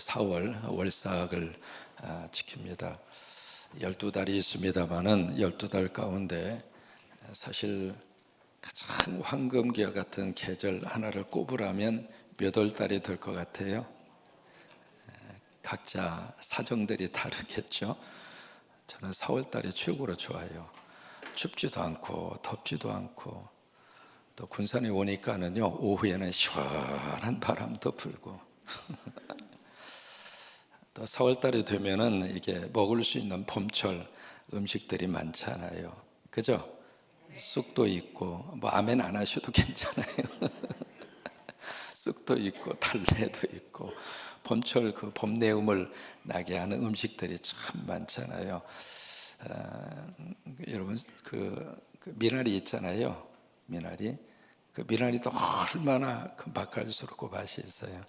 오늘 4월 월삭을 아, 지킵니다. 12달이 있습니다만은 12달 가운데 사실 가장 황금기와 같은 계절 하나를 꼽으라면 몇 월 달이 될 것 같아요. 각자 사정들이 다르겠죠. 저는 4월 달이 최고로 좋아요. 춥지도 않고 덥지도 않고 또 군산에 오니까는요 오후에는 시원한 바람도 불고 또 4월 달이 되면은 이게 먹을 수 있는 봄철 음식들이 많잖아요. 그죠? 쑥도 있고 뭐 아멘 안 하셔도 괜찮아요. 쑥도 있고 달래도 있고 봄철 그 봄 내음을 나게 하는 음식들이 참 많잖아요. 아, 여러분 그, 그 미나리 있잖아요. 미나리 그 미나리도 얼마나 그 맛깔스럽고 맛이 있어요.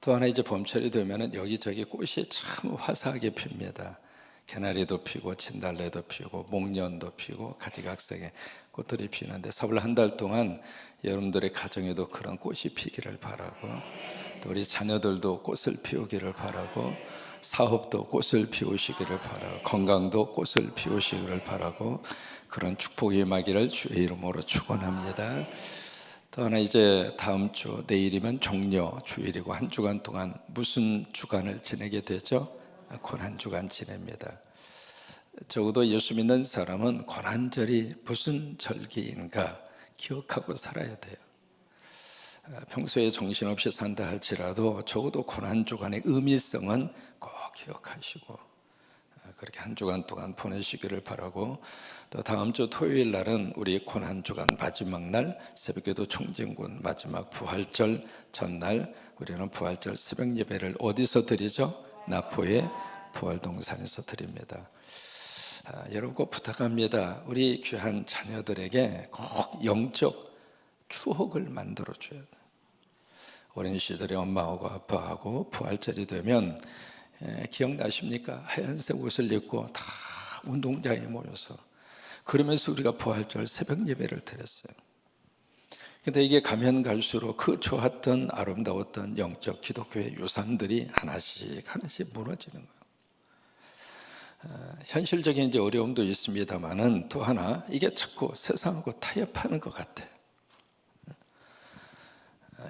또 하나 이제 봄철이 되면은 여기저기 꽃이 참 화사하게 핍니다. 개나리도 피고 진달래도 피고 목련도 피고 가지각색의 꽃들이 피는데 4월 한달 동안 여러분들의 가정에도 그런 꽃이 피기를 바라고 또 우리 자녀들도 꽃을 피우기를 바라고 사업도 꽃을 피우시기를 바라고 건강도 꽃을 피우시기를 바라고 그런 축복이 임하기를 주의 이름으로 축원합니다. 또 하나 이제 다음 주 내일이면 종려 주일이고 한 주간 동안 무슨 주간을 지내게 되죠? 고난 주간 지냅니다. 적어도 예수 믿는 사람은 고난절이 무슨 절기인가 기억하고 살아야 돼요. 평소에 정신없이 산다 할지라도 적어도 고난 주간의 의미성은 꼭 기억하시고 그렇게 한 주간 동안 보내시기를 바라고 또 다음 주 토요일 날은 우리 고난 주간 마지막 날 새벽에도 총진군 마지막 부활절 전날 우리는 부활절 새벽 예배를 어디서 드리죠? 나포의 부활동산에서 드립니다. 아, 여러분 꼭 부탁합니다. 우리 귀한 자녀들에게 꼭 영적 추억을 만들어 줘야 돼. 어린 시절에 엄마하고 아빠하고 부활절이 되면 에, 기억나십니까? 하얀색 옷을 입고 다 운동장에 모여서 그러면서 우리가 부활절 새벽 예배를 드렸어요. 근데 이게 가면 갈수록 그 좋았던 아름다웠던 영적 기독교의 유산들이 하나씩 하나씩 무너지는 거예요. 어, 현실적인 이제 어려움도 있습니다만은 또 하나 이게 자꾸 세상하고 타협하는 것 같아. 어,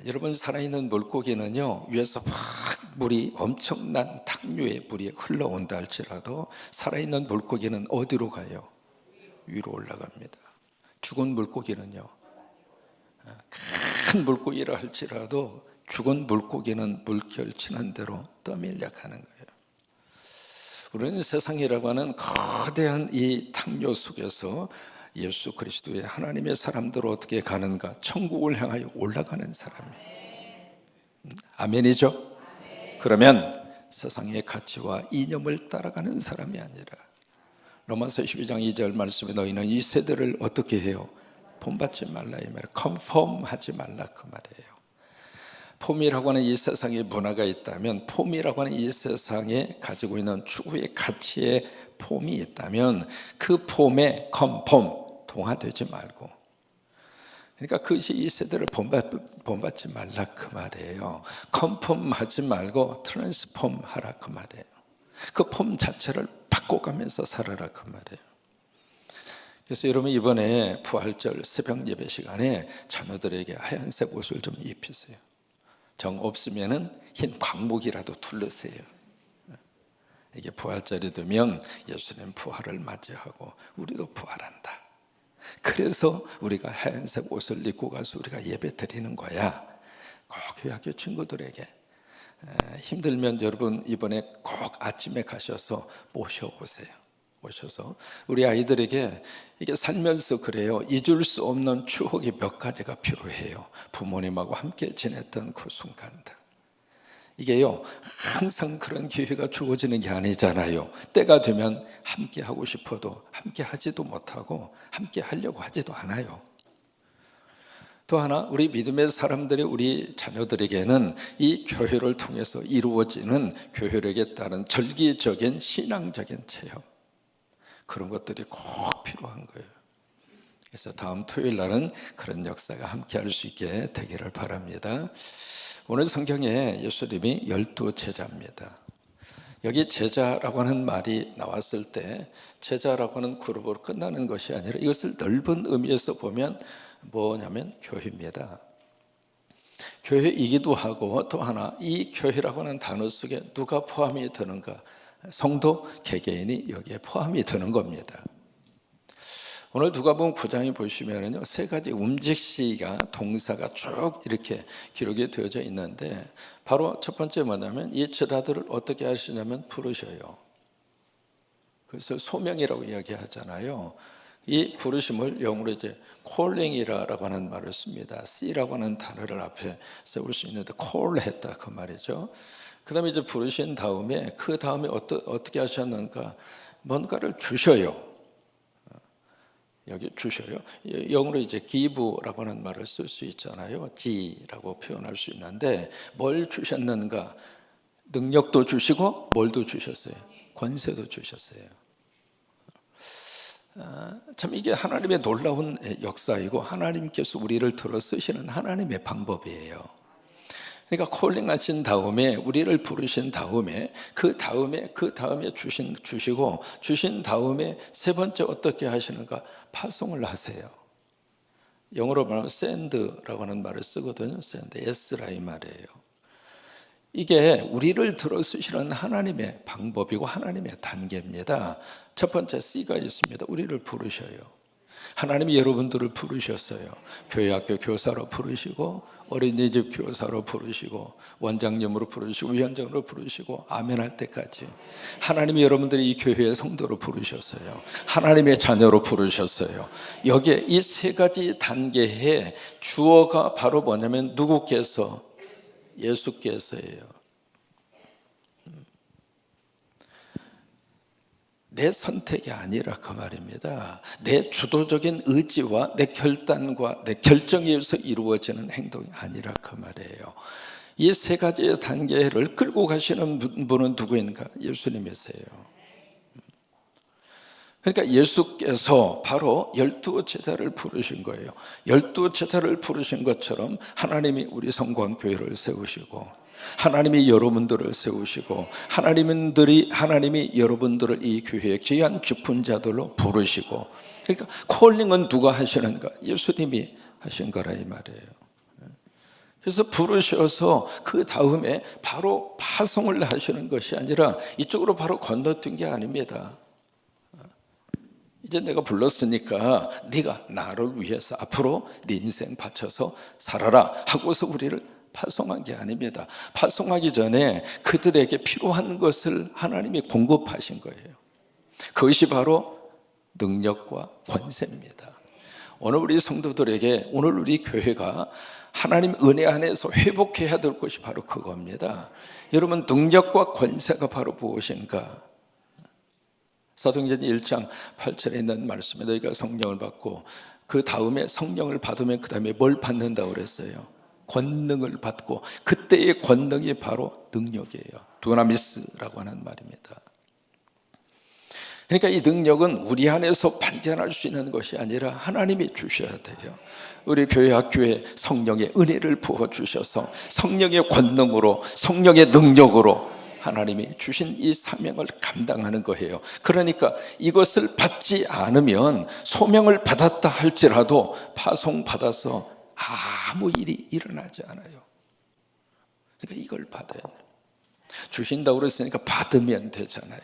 여러분 살아있는 물고기는요 위에서 막 물이 엄청난 탕류의 물이 흘러온다 할지라도 살아있는 물고기는 어디로 가요? 위로 올라갑니다. 죽은 물고기는요 어, 큰 물고기라 할지라도 죽은 물고기는 물결 치는 대로 떠밀려 가는 거예요. 우리는 세상이라고 하는 거대한 이 탕요 속에서 예수 그리스도의 하나님의 사람들을 어떻게 가는가? 천국을 향하여 올라가는 사람이에요. 음, 아멘이죠? 그러면 세상의 가치와 이념을 따라가는 사람이 아니라 로마서 12장 2절 말씀에 너희는 이 세대를 어떻게 해요? 본받지 말라 이 말이에요. 컨펌하지 말라 그 말이에요. 폼이라고 하는 이 세상에 문화가 있다면 폼이라고 하는 이 세상에 가지고 있는 추구의 가치의 폼이 있다면 그 폼에 컨폼 동화되지 말고. 그러니까 그것이 이 세대를 본받, 본받지 말라 그 말이에요. 컨폼하지 말고 트랜스폼 하라 그 말이에요. 그 폼 자체를 바꿔가면서 살아라 그 말이에요. 그래서 여러분 이번에 부활절 새벽 예배 시간에 자녀들에게 하얀색 옷을 좀 입히세요. 정 없으면은 흰 광목이라도 둘러세요. 이게 부활절이 되면 예수님 부활을 맞이하고 우리도 부활한다. 그래서 우리가 하얀색 옷을 입고 가서 우리가 예배 드리는 거야. 꼭 교학교 친구들에게 힘들면 여러분 이번에 꼭 아침에 가셔서 모셔보세요. 오셔서 우리 아이들에게 이게 살면서 그래요. 잊을 수 없는 추억이 몇 가지가 필요해요. 부모님하고 함께 지냈던 그 순간들. 이게요, 항상 그런 기회가 주어지는 게 아니잖아요. 때가 되면 함께 하고 싶어도 함께 하지도 못하고 함께 하려고 하지도 않아요. 또 하나, 우리 믿음의 사람들이 우리 자녀들에게는 이 교회를 통해서 이루어지는 교회력에 따른 절기적인 신앙적인 체험. 그런 것들이 꼭 필요한 거예요. 그래서 다음 토요일 날은 그런 역사가 함께 할 수 있게 되기를 바랍니다. 오늘 성경에 예수님이 열두 제자입니다. 여기 제자라고 하는 말이 나왔을 때 제자라고 하는 그룹으로 끝나는 것이 아니라 이것을 넓은 의미에서 보면 뭐냐면 교회입니다. 교회이기도 하고 또 하나 이 교회라고 하는 단어 속에 누가 포함이 되는가? 성도 개개인이 여기에 포함이 되는 겁니다. 오늘 누가복음 9장에 보시면은요 세 가지 움직시가 동사가 쭉 이렇게 기록이 되어져 있는데 바로 첫 번째 뭐냐면 이 제자들을 어떻게 하시냐면 부르셔요. 그래서 소명이라고 이야기하잖아요. 이 부르심을 영어로 이제 calling이라고 하는 말을 씁니다. C라고 하는 단어를 앞에 세울 수 있는데 call했다 그 말이죠. 그다음에 이제 부르신 다음에 그 다음에 어떠, 어떻게 하셨는가 뭔가를 주셔요. 여기 주셔요. 영어로 이제 give라고 하는 말을 쓸 수 있잖아요. G라고 표현할 수 있는데 뭘 주셨는가? 능력도 주시고 뭘도 주셨어요. 권세도 주셨어요. 아, 참 이게 하나님의 놀라운 역사이고 하나님께서 우리를 들어 쓰시는 하나님의 방법이에요. 그러니까 콜링하신 다음에 우리를 부르신 다음에 그 다음에 그 다음에 주신 주시고 주신 다음에 세 번째 어떻게 하시는가 파송을 하세요. 영어로 말하면 send라고 하는 말을 쓰거든요. send, s라 이 말이에요. 이게 우리를 들어 쓰시는 하나님의 방법이고 하나님의 단계입니다. 첫 번째 C가 있습니다. 우리를 부르셔요. 하나님이 여러분들을 부르셨어요. 교회학교 교사로 부르시고 어린이집 교사로 부르시고 원장님으로 부르시고 위원장으로 부르시고 아멘 할 때까지 하나님이 여러분들이 이 교회의 성도로 부르셨어요. 하나님의 자녀로 부르셨어요. 여기에 이 세 가지 단계의 주어가 바로 뭐냐면 누구께서 예수께서예요. 내 선택이 아니라 그 말입니다. 내 주도적인 의지와 내 결단과 내 결정에 의해서 이루어지는 행동이 아니라 그 말이에요. 이 세 가지의 단계를 끌고 가시는 분은 누구인가? 예수님이세요. 그러니까 예수께서 바로 열두 제자를 부르신 거예요. 열두 제자를 부르신 것처럼 하나님이 우리 성광교회를 세우시고 하나님이 여러분들을 세우시고 하나님들이 하나님이 여러분들을 이 교회의 귀한 주품자들로 부르시고 그러니까 콜링은 누가 하시는가? 예수님이 하신 거라 이 말이에요. 그래서 부르셔서 그 다음에 바로 파송을 하시는 것이 아니라 이쪽으로 바로 건너뛴 게 아닙니다. 이제 내가 불렀으니까 네가 나를 위해서 앞으로 네 인생 바쳐서 살아라 하고서 우리를 파송한 게 아닙니다. 파송하기 전에 그들에게 필요한 것을 하나님이 공급하신 거예요. 그것이 바로 능력과 권세입니다. 오늘 우리 성도들에게 오늘 우리 교회가 하나님 은혜 안에서 회복해야 될 것이 바로 그겁니다. 여러분 능력과 권세가 바로 무엇인가? 사도행전 1장 8절에 있는 말씀에 너희가 성령을 받고 그 다음에 성령을 받으면 그 다음에 뭘 받는다고 그랬어요? 권능을 받고 그때의 권능이 바로 능력이에요. 두나미스라고 하는 말입니다. 그러니까 이 능력은 우리 안에서 발견할 수 있는 것이 아니라 하나님이 주셔야 돼요. 우리 교회 학교에 성령의 은혜를 부어 주셔서 성령의 권능으로 성령의 능력으로 하나님이 주신 이 사명을 감당하는 거예요. 그러니까 이것을 받지 않으면 소명을 받았다 할지라도 파송 받아서 아무 일이 일어나지 않아요. 그러니까 이걸 받아야 돼요. 주신다고 그랬으니까 받으면 되잖아요.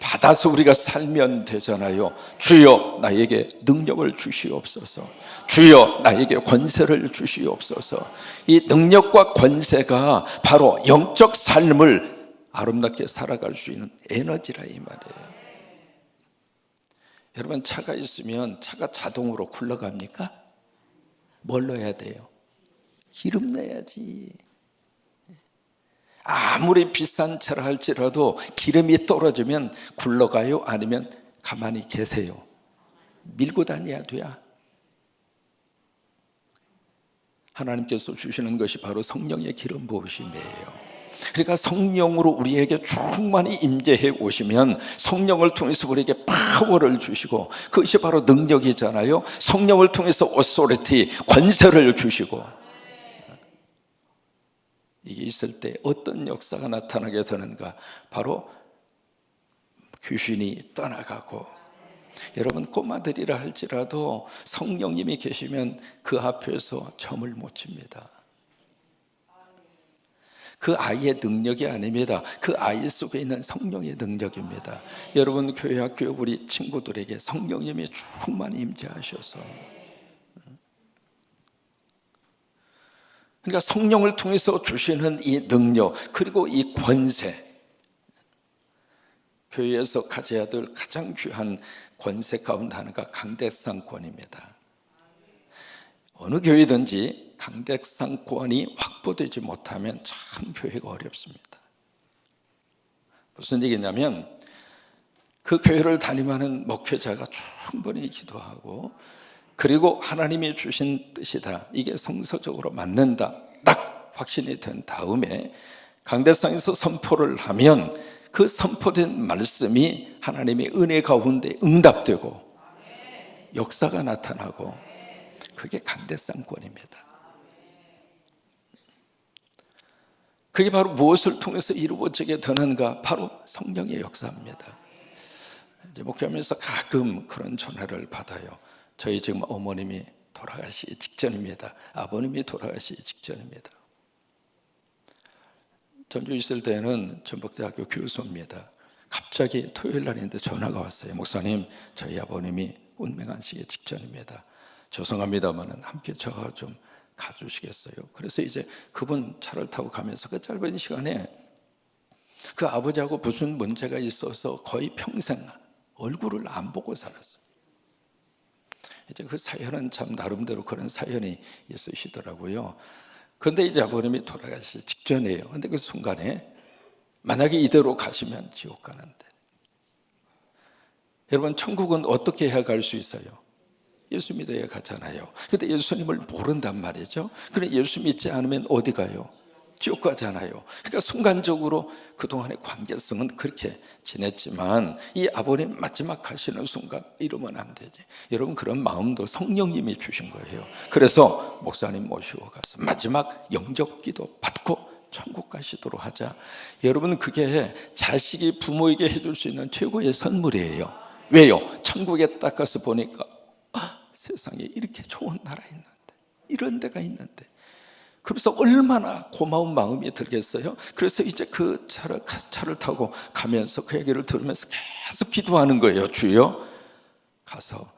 받아서 우리가 살면 되잖아요. 주여 나에게 능력을 주시옵소서. 주여 나에게 권세를 주시옵소서. 이 능력과 권세가 바로 영적 삶을 아름답게 살아갈 수 있는 에너지라 이 말이에요. 여러분 차가 있으면 차가 자동으로 굴러갑니까? 뭘 넣어야 돼요? 기름 넣어야지. 아무리 비싼 차를 할지라도 기름이 떨어지면 굴러가요? 아니면 가만히 계세요? 밀고 다녀야 돼야. 하나님께서 주시는 것이 바로 성령의 기름 부으심이에요. 그러니까 성령으로 우리에게 충만히 임재해 오시면 성령을 통해서 우리에게 파워를 주시고 그것이 바로 능력이잖아요. 성령을 통해서 오소리티 권세를 주시고 이게 있을 때 어떤 역사가 나타나게 되는가? 바로 귀신이 떠나가고 여러분 꼬마들이라 할지라도 성령님이 계시면 그 앞에서 점을 못 칩니다. 그 아이의 능력이 아닙니다. 그 아이 속에 있는 성령의 능력입니다. 여러분 교회 학교 우리 친구들에게 성령님이 충만히 임재하셔서 그러니까 성령을 통해서 주시는 이 능력 그리고 이 권세 교회에서 가져야 될 가장 귀한 권세 가운데 하나가 강대상권입니다. 어느 교회든지 강대상권이 확보되지 못하면 참 교회가 어렵습니다. 무슨 얘기냐면 그 교회를 다니면은 목회자가 충분히 기도하고 그리고 하나님이 주신 뜻이다. 이게 성서적으로 맞는다. 딱 확신이 된 다음에 강대상에서 선포를 하면 그 선포된 말씀이 하나님의 은혜 가운데 응답되고 역사가 나타나고 그게 강대상권입니다. 그게 바로 무엇을 통해서 이루어지게 되는가? 바로 성령의 역사입니다. 이제 목회하면서 가끔 그런 전화를 받아요. 저희 지금 어머님이 돌아가시기 직전입니다. 아버님이 돌아가시기 직전입니다. 전주 있을 때는 전북대학교 교수입니다. 갑자기 토요일 날인데 전화가 왔어요. 목사님, 저희 아버님이 운명하시기 직전입니다. 죄송합니다만은 함께 저와 좀 가주시겠어요? 그래서 이제 그분 차를 타고 가면서 그 짧은 시간에 그 아버지하고 무슨 문제가 있어서 거의 평생 얼굴을 안 보고 살았어요. 이제 그 사연은 참 나름대로 그런 사연이 있으시더라고요. 근데 이제 아버님이 돌아가시 직전이에요. 근데 그 순간에 만약에 이대로 가시면 지옥 가는데. 여러분, 천국은 어떻게 해야 갈 수 있어요? 예수 믿어야 가잖아요. 근데 예수님을 모른단 말이죠. 그래 예수 믿지 않으면 어디 가요? 지옥 가잖아요. 그러니까 순간적으로 그동안의 관계성은 그렇게 지냈지만 이 아버님 마지막 가시는 순간 이러면 안 되지. 여러분 그런 마음도 성령님이 주신 거예요. 그래서 목사님 모시고 가서 마지막 영접 기도 받고 천국 가시도록 하자. 여러분 그게 자식이 부모에게 해줄 수 있는 최고의 선물이에요. 왜요? 천국에 딱 가서 보니까 아, 세상에 이렇게 좋은 나라 있는데 이런 데가 있는데 그래서 얼마나 고마운 마음이 들겠어요. 그래서 이제 그 차를, 차를 타고 가면서 그 얘기를 들으면서 계속 기도하는 거예요. 주여 가서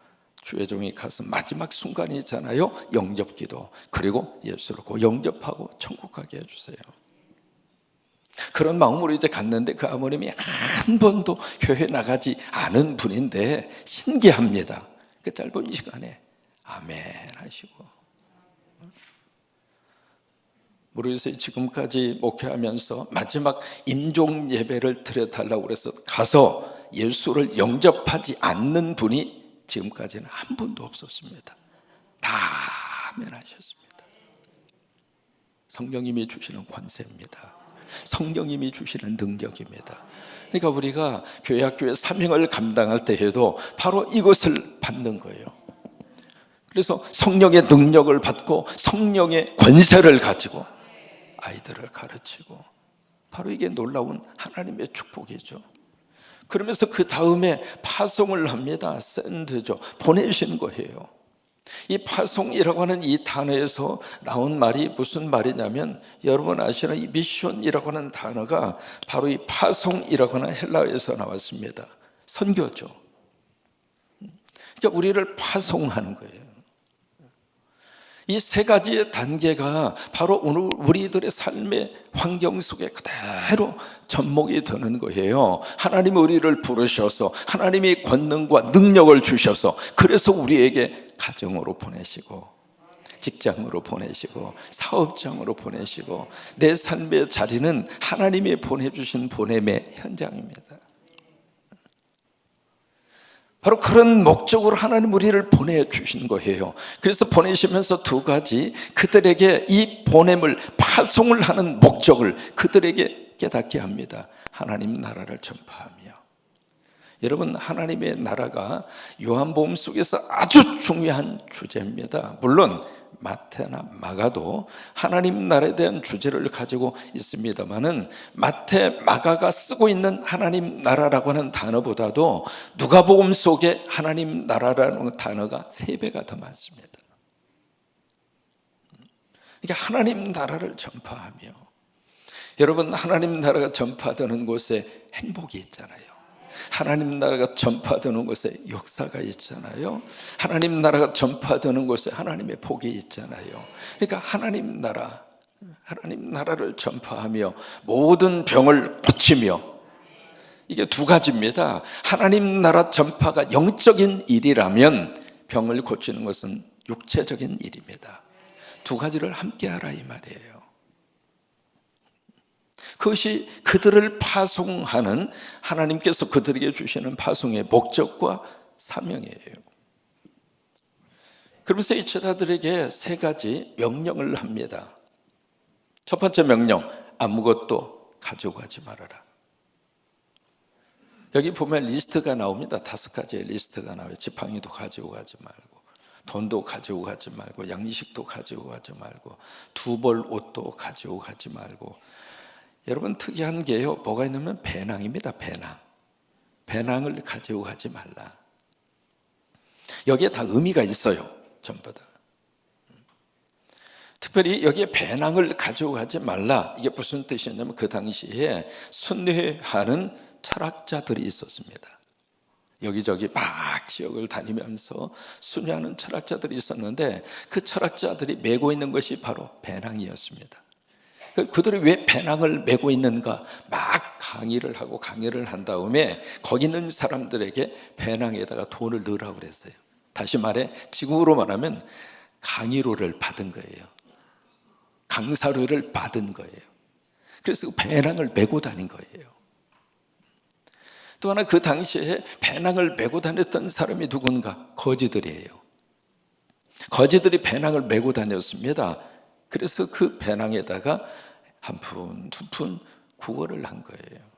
주의 종이 가서 마지막 순간이 있잖아요. 영접 기도 그리고 예수를 고 영접하고 천국 가게 해주세요. 그런 마음으로 이제 갔는데 그 아버님이 한 번도 교회 나가지 않은 분인데 신기합니다. 그 짧은 시간에 아멘 하시고 모르겠어요. 지금까지 목회하면서 마지막 임종 예배를 드려달라고 그래서 가서 예수를 영접하지 않는 분이 지금까지는 한 분도 없었습니다. 다 면하셨습니다. 성령님이 주시는 관세입니다. 성령님이 주시는 능력입니다. 그러니까 우리가 교회 학교의 사명을 감당할 때에도 바로 이것을 받는 거예요. 그래서 성령의 능력을 받고 성령의 권세를 가지고 아이들을 가르치고 바로 이게 놀라운 하나님의 축복이죠. 그러면서 그 다음에 파송을 합니다. 샌드죠. 보내신 거예요. 이 파송이라고 하는 이 단어에서 나온 말이 무슨 말이냐면 여러분 아시는 이 미션이라고 하는 단어가 바로 이 파송이라고 하는 헬라어에서 나왔습니다. 선교죠. 그러니까 우리를 파송하는 거예요. 이 세 가지의 단계가 바로 오늘 우리들의 삶의 환경 속에 그대로 접목이 되는 거예요. 하나님이 우리를 부르셔서 하나님이 권능과 능력을 주셔서 그래서 우리에게 가정으로 보내시고 직장으로 보내시고 사업장으로 보내시고 내 삶의 자리는 하나님이 보내주신 보냄의 현장입니다. 바로 그런 목적으로 하나님 우리를 보내주신 거예요. 그래서 보내시면서 두 가지 그들에게 이 보냄을 파송을 하는 목적을 그들에게 깨닫게 합니다. 하나님 나라를 전파하며. 여러분, 하나님의 나라가 요한복음 속에서 아주 중요한 주제입니다. 물론 마태나 마가도 하나님 나라에 대한 주제를 가지고 있습니다만은 마태, 마가가 쓰고 있는 하나님 나라라고 하는 단어보다도 누가복음 속에 하나님 나라라는 단어가 세 배가 더 많습니다. 이게 하나님 나라를 전파하며 여러분 하나님 나라가 전파되는 곳에 행복이 있잖아요. 하나님 나라가 전파되는 곳에 역사가 있잖아요. 하나님 나라가 전파되는 곳에 하나님의 복이 있잖아요. 그러니까 하나님 나라, 하나님 나라를 전파하며 모든 병을 고치며 이게 두 가지입니다. 하나님 나라 전파가 영적인 일이라면 병을 고치는 것은 육체적인 일입니다. 두 가지를 함께 하라 이 말이에요. 그것이 그들을 파송하는 하나님께서 그들에게 주시는 파송의 목적과 사명이에요. 그러면서 이 제자들에게 세 가지 명령을 합니다. 첫 번째 명령, 아무것도 가져가지 말아라. 여기 보면 리스트가 나옵니다. 다섯 가지의 리스트가 나와요. 지팡이도 가지고 가지 말고, 돈도 가지고 가지 말고, 양식도 가지고 가지 말고, 두 벌 옷도 가지고 가지 말고, 여러분 특이한 게요. 뭐가 있냐면 배낭입니다. 배낭. 배낭을 가지고 가지 말라. 여기에 다 의미가 있어요. 전부 다. 특별히 여기에 배낭을 가지고 가지 말라. 이게 무슨 뜻이냐면 그 당시에 순회하는 철학자들이 있었습니다. 여기저기 막 지역을 다니면서 순회하는 철학자들이 있었는데 그 철학자들이 메고 있는 것이 바로 배낭이었습니다. 그- 그들이 왜 배낭을 메고 있는가? 막 강의를 하고 강의를 한 다음에 거기 있는 사람들에게 배낭에다가 돈을 넣으라고 그랬어요. 다시 말해 지금으로 말하면 강의료를 받은 거예요. 강사료를 받은 거예요. 그래서 그 배낭을 메고 다닌 거예요. 또 하나 그 당시에 배낭을 메고 다녔던 사람이 누군가? 거지들이에요. 거지들이 배낭을 메고 다녔습니다. 그래서 그 배낭에다가 한 푼, 두 푼 구걸을 한 거예요.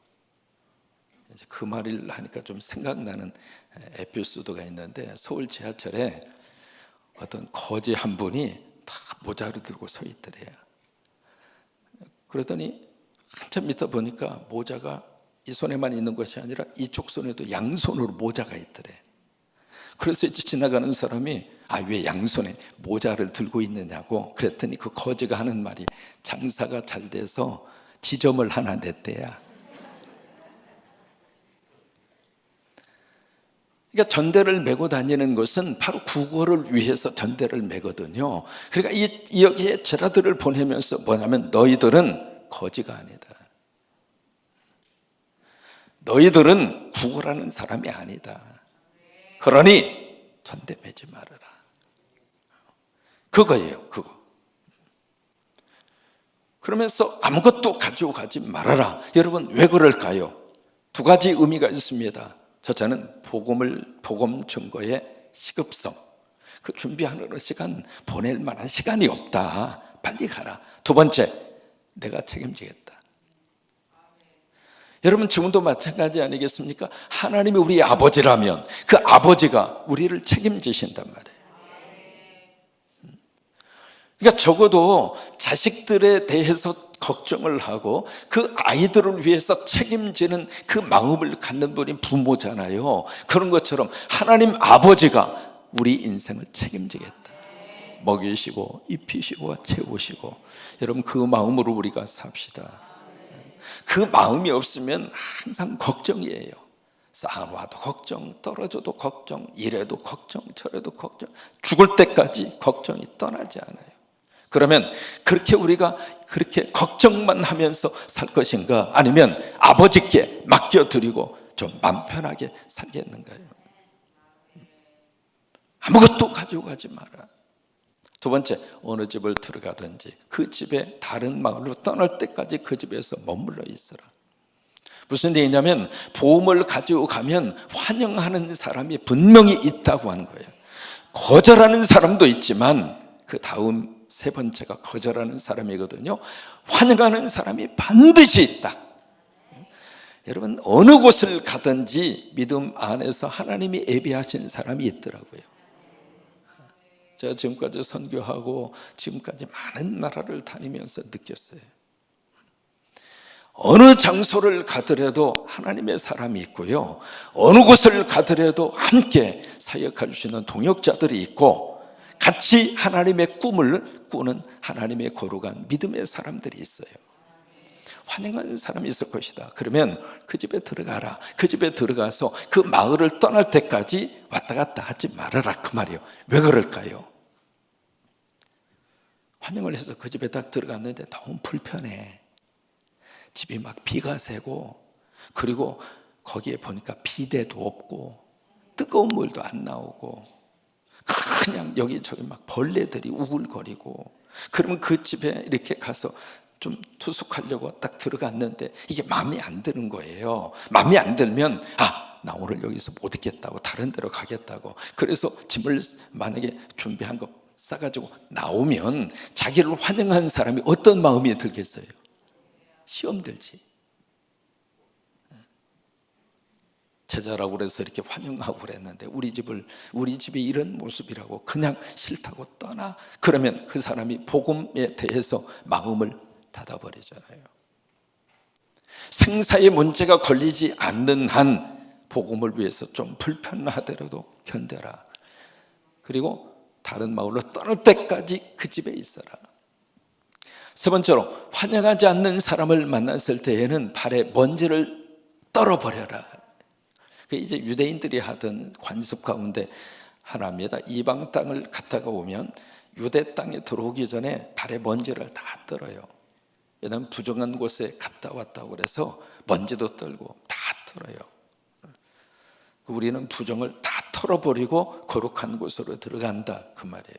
이제 그 말을 하니까 좀 생각나는 에피소드가 있는데 서울 지하철에 어떤 거지 한 분이 다 모자를 들고 서 있더래요. 그러더니 한참 있다 보니까 모자가 이 손에만 있는 것이 아니라 이쪽 손에도 양손으로 모자가 있더래. 그래서 이제 지나가는 사람이 아 왜 양손에 모자를 들고 있느냐고 그랬더니 그 거지가 하는 말이 장사가 잘 돼서 지점을 하나 냈대야. 그러니까 전대를 메고 다니는 것은 바로 국어를 위해서 전대를 메거든요. 그러니까 이 여기에 제라들을 보내면서 뭐냐면 너희들은 거지가 아니다. 너희들은 국어라는 사람이 아니다. 그러니 전대 매지 말아라. 그거예요, 그거. 그러면서 아무것도 가지고 가지 말아라. 여러분, 왜 그럴까요? 두 가지 의미가 있습니다. 첫째는 복음을, 복음 증거의 시급성. 그 준비하는 시간, 보낼 만한 시간이 없다. 빨리 가라. 두 번째, 내가 책임지겠다. 여러분 지금도 마찬가지 아니겠습니까? 하나님이 우리 아버지라면 그 아버지가 우리를 책임지신단 말이에요. 그러니까 적어도 자식들에 대해서 걱정을 하고 그 아이들을 위해서 책임지는 그 마음을 갖는 분이 부모잖아요. 그런 것처럼 하나님 아버지가 우리 인생을 책임지겠다. 먹이시고 입히시고 채우시고 여러분 그 마음으로 우리가 삽시다. 그 마음이 없으면 항상 걱정이에요. 쌓아놔도 걱정, 떨어져도 걱정, 이래도 걱정, 저래도 걱정, 죽을 때까지 걱정이 떠나지 않아요. 그러면 그렇게 우리가 그렇게 걱정만 하면서 살 것인가? 아니면 아버지께 맡겨드리고 좀 맘 편하게 살겠는가요? 아무것도 가지고 가지 마라. 두 번째, 어느 집을 들어가든지 그 집에 다른 마을로 떠날 때까지 그 집에서 머물러 있어라. 무슨 얘기냐면 보험을 가지고 가면 환영하는 사람이 분명히 있다고 하는 거예요. 거절하는 사람도 있지만 그 다음 세 번째가 거절하는 사람이거든요. 환영하는 사람이 반드시 있다. 여러분 어느 곳을 가든지 믿음 안에서 하나님이 예비하신 사람이 있더라고요. 제가 지금까지 선교하고 지금까지 많은 나라를 다니면서 느꼈어요. 어느 장소를 가더라도 하나님의 사람이 있고요. 어느 곳을 가더라도 함께 사역할 수 있는 동역자들이 있고 같이 하나님의 꿈을 꾸는 하나님의 거룩한 믿음의 사람들이 있어요. 환영하는 사람이 있을 것이다. 그러면 그 집에 들어가라. 그 집에 들어가서 그 마을을 떠날 때까지 왔다 갔다 하지 말아라. 그 말이요. 왜 그럴까요? 환영을 해서 그 집에 딱 들어갔는데 너무 불편해. 집이 막 비가 새고 그리고 거기에 보니까 비대도 없고 뜨거운 물도 안 나오고 그냥 여기저기 막 벌레들이 우글거리고 그러면 그 집에 이렇게 가서 좀 투숙하려고 딱 들어갔는데 이게 마음에 안 드는 거예요. 마음에 안 들면 아, 나 오늘 여기서 못 있겠다고 다른 데로 가겠다고. 그래서 짐을 만약에 준비한 거 싸가지고 나오면 자기를 환영한 사람이 어떤 마음이 들겠어요? 시험 들지. 제자라고 그래서 이렇게 환영하고 그랬는데 우리 집을 우리 집이 이런 모습이라고 그냥 싫다고 떠나 그러면 그 사람이 복음에 대해서 마음을 닫아버리잖아요. 생사의 문제가 걸리지 않는 한 복음을 위해서 좀 불편하더라도 견뎌라. 그리고 다른 마을로 떠날 때까지 그 집에 있어라. 세 번째로 환영하지 않는 사람을 만났을 때에는 발에 먼지를 떨어버려라. 그 이제 유대인들이 하던 관습 가운데 하나입니다. 이방 땅을 갔다가 오면 유대 땅에 들어오기 전에 발에 먼지를 다 떨어요. 왜냐하면 부정한 곳에 갔다 왔다고 그래서 먼지도 떨고 다 털어요. 우리는 부정을 다 털어버리고 거룩한 곳으로 들어간다 그 말이에요.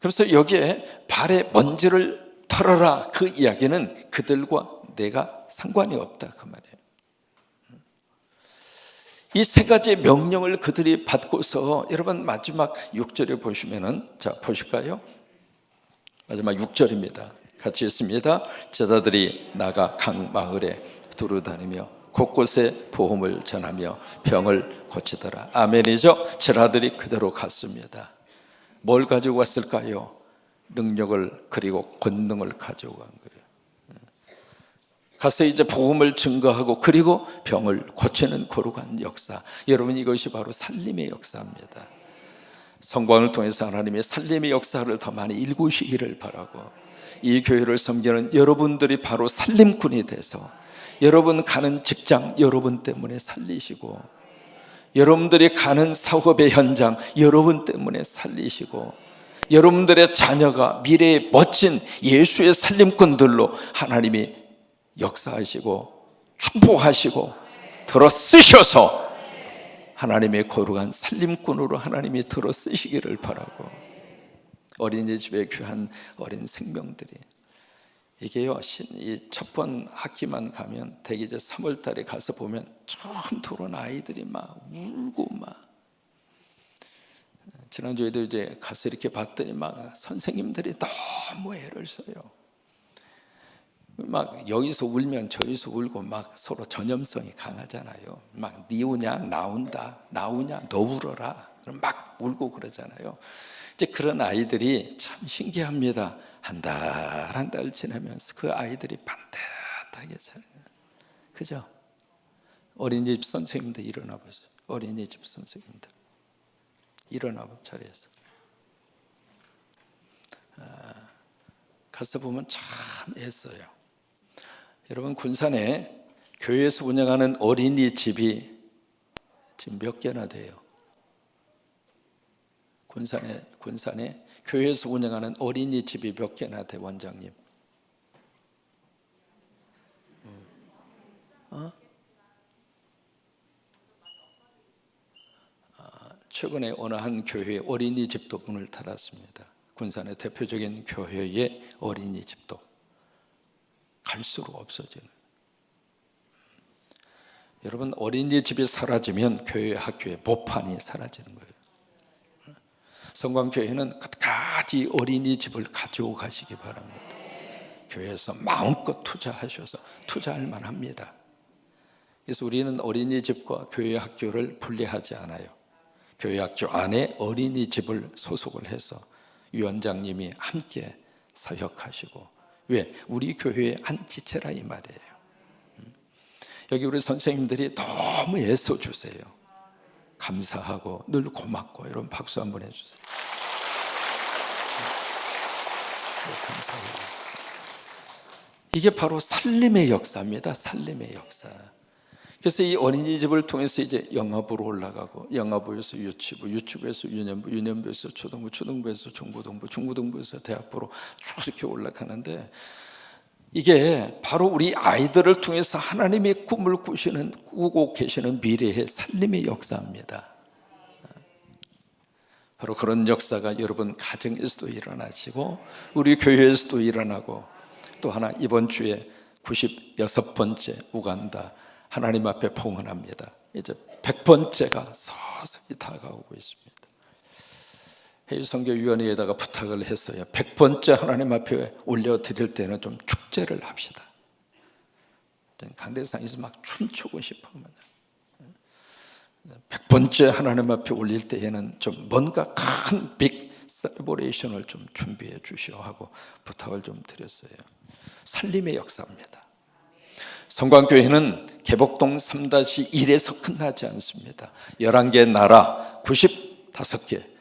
그래서 여기에 발에 먼지를 털어라 그 이야기는 그들과 내가 상관이 없다 그 말이에요. 이 세 가지 명령을 그들이 받고서 여러분 마지막 6절에 보시면은 자 보실까요? 마지막 6절입니다. 같이 있습니다. 제자들이 나가 각 마을에 두루 다니며 곳곳에 보험을 전하며 병을 고치더라. 아멘이죠. 제자들이 그대로 갔습니다. 뭘 가지고 왔을까요? 능력을 그리고 권능을 가지고 간 거예요. 가서 이제 복음을 증거하고 그리고 병을 고치는 거룩한 역사. 여러분 이것이 바로 살림의 역사입니다. 성광을 통해서 하나님의 살림의 역사를 더 많이 일구시기를 바라고 이 교회를 섬기는 여러분들이 바로 살림꾼이 돼서 여러분 가는 직장 여러분 때문에 살리시고 여러분들이 가는 사업의 현장 여러분 때문에 살리시고 여러분들의 자녀가 미래의 멋진 예수의 살림꾼들로 하나님이 역사하시고 축복하시고 들어 쓰셔서 하나님의 거룩한 살림꾼으로 하나님이 들어 쓰시기를 바라고 어린이집에 귀한 어린 생명들이 이게요 이첫번 학기만 가면 대개 이제 3월 달에 가서 보면 처음 들어온 아이들이 막 울고 막 지난주에도 이제 가서 이렇게 봤더니 막 선생님들이 너무 애를 써요. 막 여기서 울면 저기서 울고 막 서로 전염성이 강하잖아요. 막 니우냐 나온다 나오냐 너 울어라 그럼 막 울고 그러잖아요. 이제 그런 아이들이 참 신기합니다. 한 달 한 달 지나면서 그 아이들이 반듯하게 자라요. 그죠? 어린이집 선생님들 일어나 보세요. 어린이집 선생님들 일어나 보 자리에서. 아, 가서 보면 참 애써요. 여러분 군산에 교회에서 운영하는 어린이집이 지금 몇 개나 돼요? 군산에 군산에 교회에서 운영하는 어린이집이 몇 개나 돼 원장님? 음. 어? 아, 최근에 어느 한 교회 어린이집도 문을 닫았습니다. 군산의 대표적인 교회의 어린이집도 갈수록 없어지는. 여러분 어린이집이 사라지면 교회 학교의 모판이 사라지는 거예요. 성광교회는 끝까지 어린이집을 가지고 가시기 바랍니다. 교회에서 마음껏 투자하셔서 투자할 만합니다. 그래서 우리는 어린이집과 교회 학교를 분리하지 않아요. 교회 학교 안에 어린이집을 소속을 해서 위원장님이 함께 사역하시고 왜 우리 교회의 한 지체라 이 말이에요. 음. 여기 우리 선생님들이 너무 애써 주세요. 감사하고 늘 고맙고 이런 박수 한번 해주세요. 네, 감사해요. 이게 바로 살림의 역사입니다. 살림의 역사. 그래서 이 어린이집을 통해서 이제 영화부로 올라가고 영화부에서 유치부, 유치부에서 유년부, 유년부에서 초등부, 초등부에서 중고등부, 중고등부에서 대학부로 쭉 이렇게 올라가는데 이게 바로 우리 아이들을 통해서 하나님의 꿈을 꾸시는 꾸고 계시는 미래의 살림의 역사입니다. 바로 그런 역사가 여러분 가정에서도 일어나시고 우리 교회에서도 일어나고 또 하나 이번 주에 96번째 우간다 하나님 앞에 봉헌합니다. 이제 100번째가 서서히 다가오고 있습니다. 해일선교위원회에다가 부탁을 했어요. 100번째 하나님 앞에 올려드릴 때는 좀 축제를 합시다. 강대상에서 막 춤추고 싶어. 100번째 하나님 앞에 올릴 때에는 좀 뭔가 큰 빅 셀레브레이션을 좀 준비해 주시오 하고 부탁을 좀 드렸어요. 살림의 역사입니다. 성광교회는 개복동 3-1에서 끝나지 않습니다. 11개 나라 95개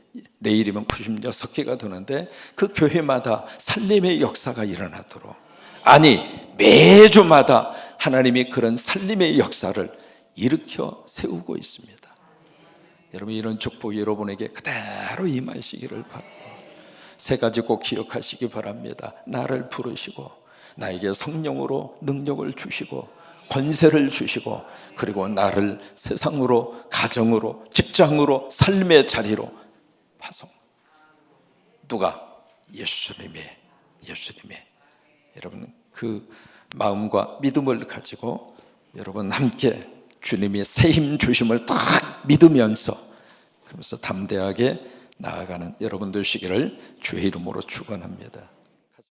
내일이면 96개가 되는데 그 교회마다 살림의 역사가 일어나도록 아니 매주마다 하나님이 그런 살림의 역사를 일으켜 세우고 있습니다. 여러분 이런 축복이 여러분에게 그대로 임하시기를 바라고 세 가지 꼭 기억하시기 바랍니다. 나를 부르시고 나에게 성령으로 능력을 주시고 권세를 주시고 그리고 나를 세상으로 가정으로 직장으로 삶의 자리로 파송. 누가 예수님의 예수님의 여러분 그 마음과 믿음을 가지고 여러분 함께 새힘 주심을 딱 믿으면서 그러면서 담대하게 나아가는 여러분 되시기를 주의 이름으로 축원합니다.